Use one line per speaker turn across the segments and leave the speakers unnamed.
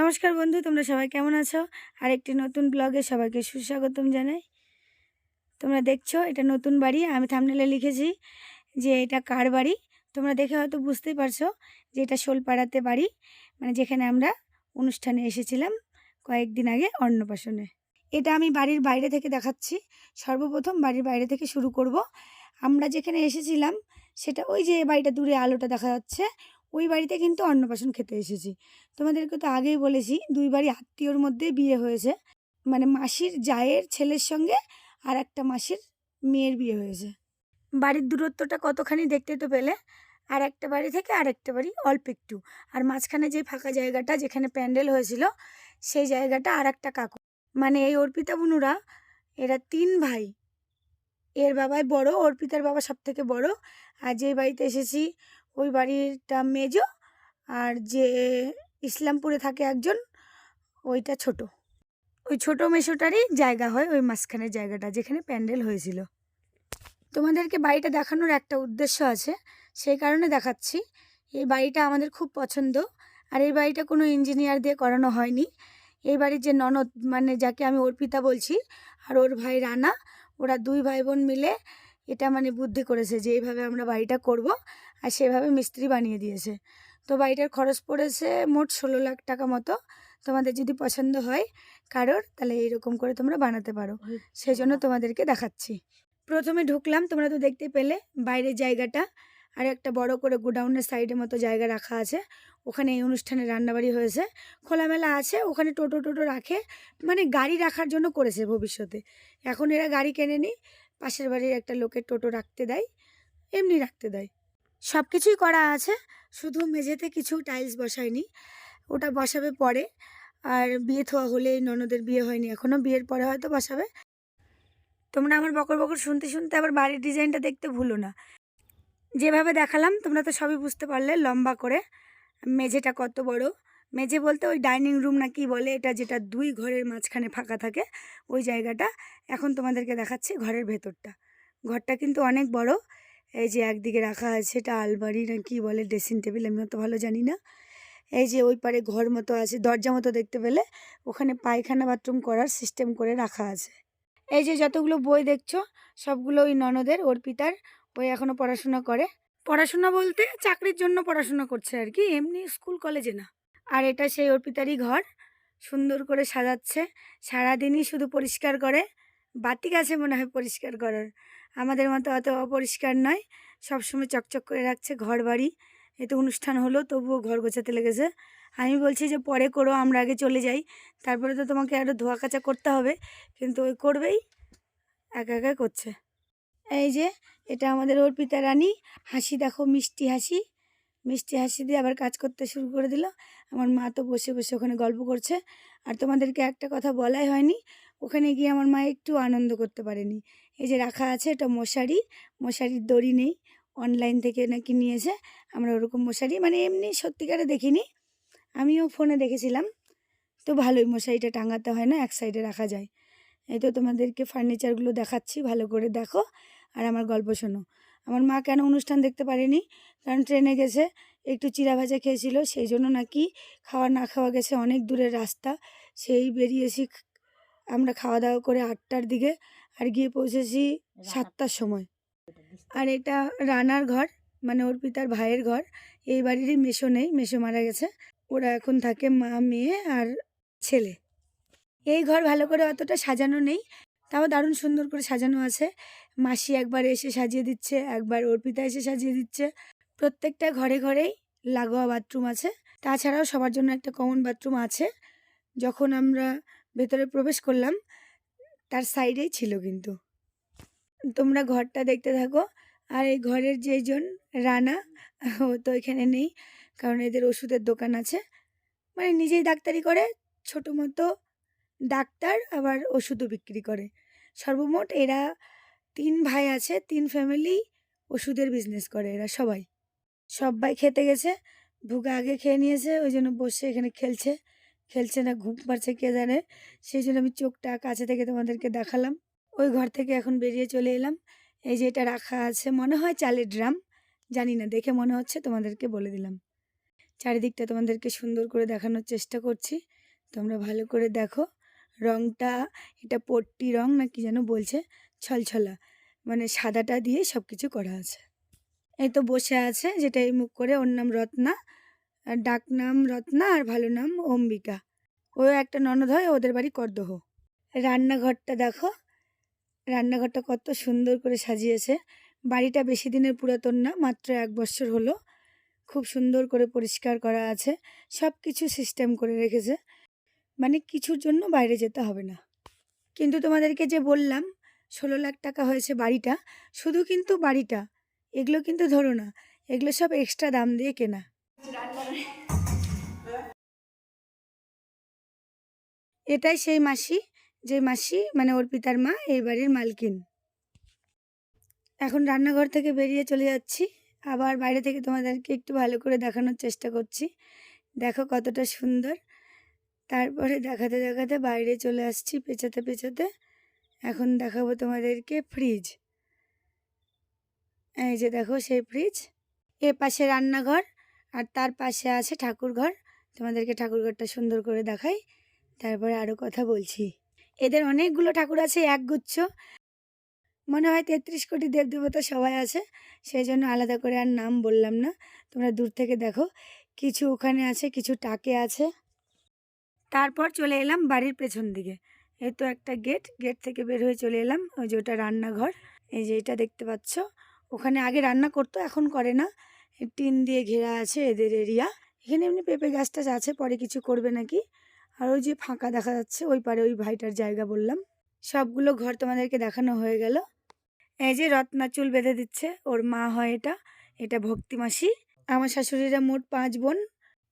নমস্কার বন্ধু, তোমরা সবাই কেমন আছো? আর একটি নতুন ব্লগে সবাইকে সুস্বাগতম জানাই। তোমরা দেখছ, এটা নতুন বাড়ি, আমি থামনেলে লিখেছি যে এটা কার বাড়ি? তোমরা দেখে হয়তো বুঝতেই পারছ যে এটা শোলপাড়াতে বাড়ি মানে যেখানে আমরা অনুষ্ঠানে এসেছিলাম কয়েকদিন আগে অন্নপ্রাশনে। এটা আমি বাড়ির বাইরে থেকে দেখাচ্ছি। সর্বপ্রথম বাড়ির বাইরে থেকে শুরু করব। আমরা যেখানে এসেছিলাম, সেটা ওই যে বাড়িটা দূরে আলোটা দেখা যাচ্ছে ওই বাড়িতে কিন্তু অন্নপ্রাশন খেতে এসেছি। তোমাদেরকে তো আগেই বলেছি, দুই বাড়ি আত্মীয়র মধ্যে বিয়ে হয়েছে। মানে মাসির জায়ের ছেলের সঙ্গে আর একটা মাসির মেয়ের বিয়ে হয়েছে। বাড়ির দূরত্বটা কতখানি দেখতে তো পেলে, আর একটা বাড়ি থেকে আর একটা বাড়ি অল্প একটু। আর মাঝখানে যে ফাঁকা জায়গাটা যেখানে প্যান্ডেল হয়েছিল, সেই জায়গাটা আর একটা কাকু। মানে এই অর্পিতা বুনুরা, এরা তিন ভাই। এর বাবাই বড়, অর্পিতার বাবা সব থেকে বড়। আর যে বাড়িতে এসেছি ওই বাড়িটা মেজো আর যে ইসলামপুরে থাকে একজন, ওইটা ছোট। ওই ছোট মেশোটারই জায়গা হয়, ওই মাঝখানের জায়গাটা যেখানে প্যান্ডেল হয়েছিল। তোমাদেরকে বাড়িটা দেখানোর একটা উদ্দেশ্য আছে, সেই কারণে দেখাচ্ছি। এই বাড়িটা আমাদের খুব পছন্দ আর এই বাড়িটা কোনো ইঞ্জিনিয়ার দিয়ে করানো হয়নি। এই বাড়ির যে ননদ মানে যাকে আমি অর্পিতা বলছি আর ওর ভাই রানা, ওরা দুই ভাই বোন মিলে এটা মানে বুদ্ধি করেছে যে এইভাবে আমরা বাড়িটা করব। আর সেভাবে মিস্ত্রি বানিয়ে দিয়েছে। তো বাড়িটার খরচ পড়েছে মোট ষোলো লাখ টাকা মতো। তোমাদের যদি পছন্দ হয় কারোর তাহলে এইরকম করে তোমরা বানাতে পারো। সেই জন্য তোমাদেরকে দেখাচ্ছি। প্রথমে ঢুকলাম তোমরা তো দেখতে পেলে বাইরের জায়গাটা। আর একটা বড় করে গোডাউনের সাইডের মতো জায়গা রাখা আছে। ওখানে এই অনুষ্ঠানে রান্নাবাড়ি হয়েছে। খোলামেলা আছে ওখানে টোটো টোটো রাখে। মানে গাড়ি রাখার জন্য করেছে ভবিষ্যতে। এখন এরা গাড়ি কেনে কেনেনি পাশের বাড়ির একটা লোকের টোটো রাখতে দেয় এমনি রাখতে দেয়। সব কিছুই করা আছে। শুধু মেঝেতে কিছু টাইলস বসায়নি ওটা বসাবে পরে। আর বিয়ে থোয়া হলে ননদের বিয়ে হয়নি এখনও বিয়ের পরে হয়তো বসাবে। তোমরা আমার বকর বকর শুনতে শুনতে আবার বাড়ির ডিজাইনটা দেখতে ভুলো না। যেভাবে দেখালাম, তোমরা তো সবই বুঝতে পারলে লম্বা করে। মেঝেটা কত বড়। মেঝে বলতে ওই ডাইনিং রুম না কি বলে, এটা যেটা দুই ঘরের মাঝখানে ফাঁকা থাকে, ওই জায়গাটা। এখন তোমাদেরকে দেখাচ্ছি ঘরের ভেতরটা। ঘরটা কিন্তু অনেক বড়। এই যে একদিকে রাখা আছে এটা আলমারি না কি বলে ড্রেসিং টেবিল আমি অত ভালো জানি না। এই যে ওই পারে ঘর মতো আছে, দরজা মতো দেখতে পেলে ওখানে পায়খানা বাথরুম করার সিস্টেম করে রাখা আছে। এই যে যতগুলো বই দেখছ, সবগুলো ওই ননদের, অর্পিতার, ওই এখনও পড়াশোনা করে। পড়াশোনা বলতে চাকরির জন্য পড়াশোনা করছে আর কি, এমনি স্কুল কলেজে না। আর এটা সেই অর্পিতারই ঘর, সুন্দর করে সাজাচ্ছে, সারাদিনই শুধু পরিষ্কার করে, বাতিক আছে মনে হয় পরিষ্কার করার। আমাদের মতো অত অপরিষ্কার নয়। সবসময় চকচক করে রাখছে ঘর বাড়ি এতে অনুষ্ঠান হলো, তবুও ঘর গোছাতে লেগেছে। আমি বলছি যে, পরে করো, আমরা আগে চলে যাই। তারপরে তো তোমাকে আরও ধোয়া কাচা করতে হবে। কিন্তু ওই করবেই। একা একা করছে। এই যে, এটা আমাদের অর্পিতা রানী। হাসি দেখো, মিষ্টি হাসি। মিষ্টি হাসি দিয়ে আবার কাজ করতে শুরু করে দিল। আমার মা তো বসে বসে ওখানে গল্প করছে। আর তোমাদেরকে একটা কথা বলাই হয়নি। ওখানে গিয়ে আমার মা একটু আনন্দ করতে পারেনি। এই যে রাখা আছে এটা মশারি, মশারির দড়ি নেই অনলাইন থেকে নাকি নিয়েছে, আমরা ওরকম মশারি মানে এমনি সত্যিকারে দেখিনি, আমিও ফোনে দেখেছিলাম, তো ভালোই মশারিটা টাঙাতে হয় না, এক সাইডে রাখা যায়। এই তো তোমাদেরকে ফার্নিচারগুলো দেখাচ্ছি, ভালো করে দেখো, আর আমার গল্প শোনো। আমার মা কেন অনুষ্ঠান দেখতে পারেনি? কারণ ট্রেনে গেছে, একটু চিরা ভাজা খেয়েছিল, সেই জন্য নাকি খাওয়া না খাওয়া গেছে অনেক দূরের রাস্তা, সেই বেরিয়েছি আমরা খাওয়া দাওয়া করে আটটার দিকে আর গিয়ে পৌঁছেছি সাতটার সময়। আর এটা রানার ঘর মানে অর্পিতার ভাইয়ের ঘর। এই বাড়িরই মেশো নেই মেশো মারা গেছে। ওরা এখন থাকে মা মেয়ে আর ছেলে। এই ঘর ভালো করে অতটা সাজানো নেই তাও দারুণ সুন্দর করে সাজানো আছে। মাসি একবার এসে সাজিয়ে দিচ্ছে একবার অর্পিতা এসে সাজিয়ে দিচ্ছে। প্রত্যেকটা ঘরে ঘরেই লাগোয়া বাথরুম আছে। তাছাড়াও সবার জন্য একটা কমন বাথরুম আছে। যখন আমরা ভেতরে প্রবেশ করলাম, তার সাইডেই ছিল কিন্তু। তোমরা ঘরটা দেখতে থাকো। আর এই ঘরের যেজন রানা, ও তো এখানে নেই, কারণ এদের ওষুধের দোকান আছে। মানে নিজেই ডাক্তারি করে, ছোটো মতো ডাক্তার, আবার ওষুধও বিক্রি করে। সর্বমোট এরা তিন ভাই আছে, তিন ফ্যামিলি ওষুধের বিজনেস করে এরা সবাই। সবাই খেতে গেছে, ভুগা আগে খেয়ে নিয়েছে, ওই জন্য বসে এখানে খেলছে। খেলছে না, ঘুম পাচ্ছে কে জানে? সেই জন্য আমি চোখটা কাছে থেকে তোমাদেরকে দেখালাম। ওই ঘর থেকে এখন বেরিয়ে চলে এলাম। এই যে এটা রাখা আছে, মনে হয় চালের ড্রাম। জানি না, দেখে মনে হচ্ছে তোমাদেরকে বলে দিলাম। চারিদিকটা তোমাদেরকে সুন্দর করে দেখানোর চেষ্টা করছি। তোমরা ভালো করে দেখো। রংটা, এটা পট্টি রং না কি যেন বলছে? ছলছলা। মানে সাদাটা দিয়ে সব কিছু করা আছে। এই তো বসে আছে, যেটা এই মুখ করে, ওর নাম রত্না। আর ডাক নাম রত্না আর ভালো নাম অম্বিকা। ও একটা ননদ হয়, ওদের বাড়ি করদহ। রান্নাঘরটা দেখো, রান্নাঘরটা কত সুন্দর করে সাজিয়েছে। বাড়িটা বেশি দিনের পুরাতন না, মাত্র এক বছর হলো। খুব সুন্দর করে পরিষ্কার করা আছে সব কিছু সিস্টেম করে রেখেছে। মানে কিছুর জন্য বাইরে যেতে হবে না। কিন্তু তোমাদেরকে যে বললাম, ষোলো লাখ টাকা হয়েছে বাড়িটা, শুধু কিন্তু বাড়িটা, এগুলো কিন্তু ধরো না, এগুলো সব এক্সট্রা দাম দিয়ে কেনা। এটাই সেই মাসি, যে মাসি মানে ওর পিতার মা, এই বাড়ির মালকিন। এখন রান্নাঘর থেকে বেরিয়ে চলে যাচ্ছি। আবার বাইরে থেকে তোমাদেরকে একটু ভালো করে দেখানোর চেষ্টা করছি। দেখো কতটা সুন্দর। তারপরে দেখাতে দেখাতে বাইরে চলে আসছি পেঁচাতে পেঁচাতে এখন দেখাবো তোমাদেরকে ফ্রিজ এই যে দেখো সেই ফ্রিজ এ পাশে রান্নাঘর। আর তার পাশে আছে ঠাকুরঘর। তোমাদেরকে ঠাকুরঘরটা সুন্দর করে দেখাই। তারপরে আরও কথা বলছি। এদের অনেকগুলো ঠাকুর আছে, একগুচ্ছ। মনে হয় তেত্রিশ কোটি দেবদেবতা সবাই আছে। সেই জন্য আলাদা করে আর নাম বললাম না। তোমরা দূর থেকে দেখো। কিছু ওখানে আছে, কিছু টাকে আছে। তারপর চলে এলাম বাড়ির পেছন দিকে। এই তো একটা গেট। গেট থেকে বের হয়ে চলে এলাম। ওই যে ওটা রান্নাঘর। এই যে এটা দেখতে পাচ্ছ। ওখানে আগে রান্না করতো, এখন করে না। টিন দিয়ে ঘেরা আছে এদের এরিয়া এখানে এমনি পেঁপে গাছ টাছ আছে, পরে কিছু করবে নাকি? আর ওই যে ফাঁকা দেখা যাচ্ছে, ওই পারে ওই ভাইটার জায়গা বললাম। সবগুলো ঘর তোমাদেরকে দেখানো হয়ে গেল। এই যে রত্না চুল বেঁধে দিচ্ছে, ওর মা হয় এটা এটা ভক্তি মাসি। আমার শাশুড়িরা মোট পাঁচ বোন।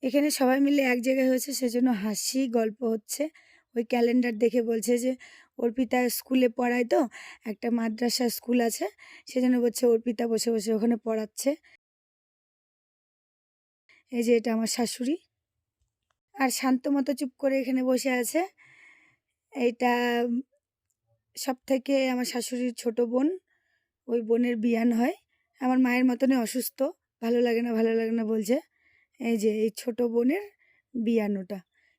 এখানে সবাই মিলে এক জায়গায় হয়েছে, সেজন্য হাসি, গল্প হচ্ছে। ওই ক্যালেন্ডার দেখে বলছে যে অর্পিতা স্কুলে পড়ায় তো, একটা মাদ্রাসা স্কুল আছে, সেজন্য বলছে অর্পিতা বসে বসে ওখানে পড়াচ্ছে। এই যে এটা আমার শাশুড়ি। আর শান্ত মতো চুপ করে এখানে বসে আছে। এইটা সব থেকে আমার শাশুড়ির ছোট বোন। ওই বোনের বিয়ান হয়। আমার মায়ের মতনই অসুস্থ। ভালো লাগে না, ভালো লাগে না বলছে। এই যে এই ছোট বোনের বিয়ান ওটা।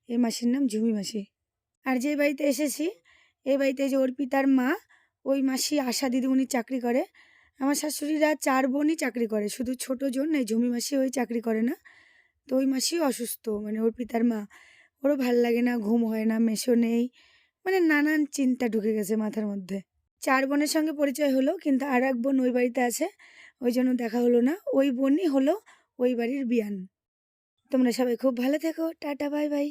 এই মাসির নাম ঝুমি মাসি। আর যে বাড়িতে এসেছি, এই বাড়িতে যে অর্পিতার মা, ওই মাসি আশা দিদিমণি চাকরি করে। আমার শাশুড়িরা চার বোনই চাকরি করে। শুধু ছোটো জন এই ঝুমি মাসি ওই চাকরি করে না। তো ওই মাসি অসুস্থ মানে ওর পিতার মা। ওরও ভালো লাগে না, ঘুম হয় না মেশো নেই। মানে নানান চিন্তা ঢুকে গেছে মাথার মধ্যে। চার বোনের সঙ্গে পরিচয় হলো, কিন্তু আর এক বোন ওই বাড়িতে আছে, ওই জন্য দেখা হলো না। ওই বোনই হলো ওই বাড়ির বিয়ান। তোমরা সবাই খুব ভালো থেকো। Tata, bye bye.